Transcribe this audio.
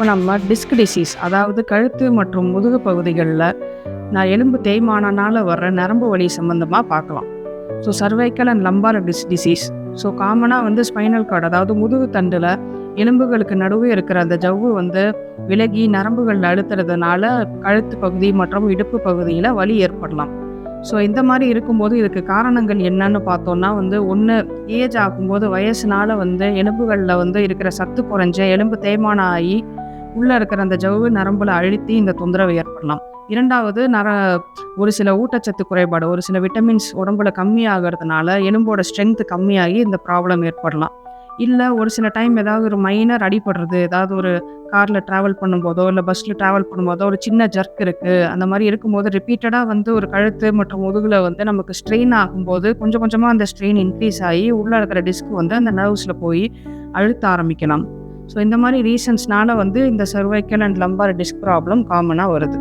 இப்போ நம்ம disk disease அதாவது கழுத்து மற்றும் முதுகு பகுதிகளில் நான் எலும்பு தேய்மானனால் வர்ற நரம்பு வலி சம்மந்தமாக பார்க்கலாம். So cervical and lumbar dis disease so காமனாக வந்து ஸ்பைனல் கார்டு அதாவது முதுகு தண்டில் எலும்புகளுக்கு நடுவே இருக்கிற அந்த ஜவ்வு வந்து விலகி நரம்புகள் அழுத்துறதுனால கழுத்து பகுதி மற்றும் இடுப்பு பகுதியில் வலி ஏற்படலாம். ஸோ இந்த மாதிரி இருக்கும்போது இதுக்கு காரணங்கள் என்னன்னு பார்த்தோம்னா வந்து ஒன்று ஏஜ் ஆகும்போது வயசுனால வந்து எலும்புகளில் வந்து இருக்கிற சத்து குறைஞ்ச எலும்பு தேய்மானம் ஆகி உள்ளே இருக்கிற அந்த ஜவ்வு நரம்புல அழுத்தி இந்த தொந்தரவை ஏற்படலாம். இரண்டாவது நர ஒரு சில ஊட்டச்சத்து குறைபாடு ஒரு சில விட்டமின்ஸ் உடம்புல கம்மியாகிறதுனால எலும்போட ஸ்ட்ரென்த் கம்மியாகி இந்த ப்ராப்ளம் ஏற்படலாம். இல்லை ஒரு சில டைம் ஏதாவது ஒரு மைனர் அடிபடுறது ஏதாவது ஒரு காரில் ட்ராவல் பண்ணும்போதோ இல்லை பஸ்ஸில் ட்ராவல் பண்ணும்போதோ ஒரு சின்ன ஜர்க் இருக்குது அந்த மாதிரி இருக்கும்போது ரிப்பீட்டடாக வந்து ஒரு கழுத்து மற்றும் முதுகில் வந்து நமக்கு ஸ்ட்ரெயின் ஆகும்போது கொஞ்சம் கொஞ்சமாக அந்த ஸ்ட்ரெயின் இன்க்ரீஸ் ஆகி உள்ளே இருக்கிற டிஸ்க் வந்து அந்த நர்வ்ஸில் போய் அழுத்த ஆரம்பிக்கலாம். ஸோ இந்த மாதிரி ரீசன்ஸ்னால வந்து இந்த cervical and lumbar disc problem காமனாக வருது.